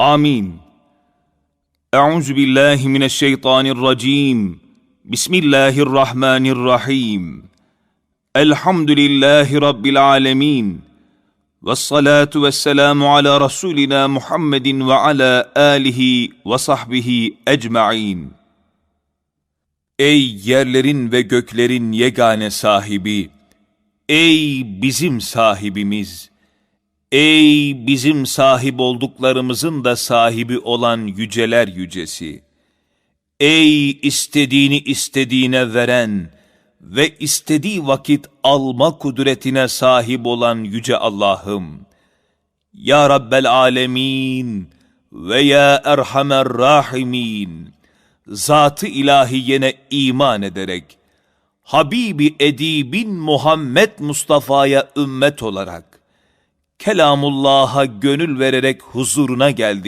Amin. Euzu billahi mineşşeytanirracim. Bismillahirrahmanirrahim. Elhamdülillahi rabbil alamin. Ve salatu ve selamu ala Resulina Muhammedin ve ala alihi ve sahbihi ecma'in. Ey yerlerin ve göklerin yegane sahibi! Ey bizim sahibimiz! Ey bizim sahip olduklarımızın da sahibi olan yüceler yücesi! Ey istediğini istediğine veren ve istediği vakit alma kudretine sahip olan yüce Allah'ım! Ya Rabbel Alemin ve Ya Erhamer Rahimin! Zatı ilahiyene iman ederek, Habibi Edibin Muhammed Mustafa'ya ümmet olarak, Kelamullah'a gönül vererek huzuruna geldik.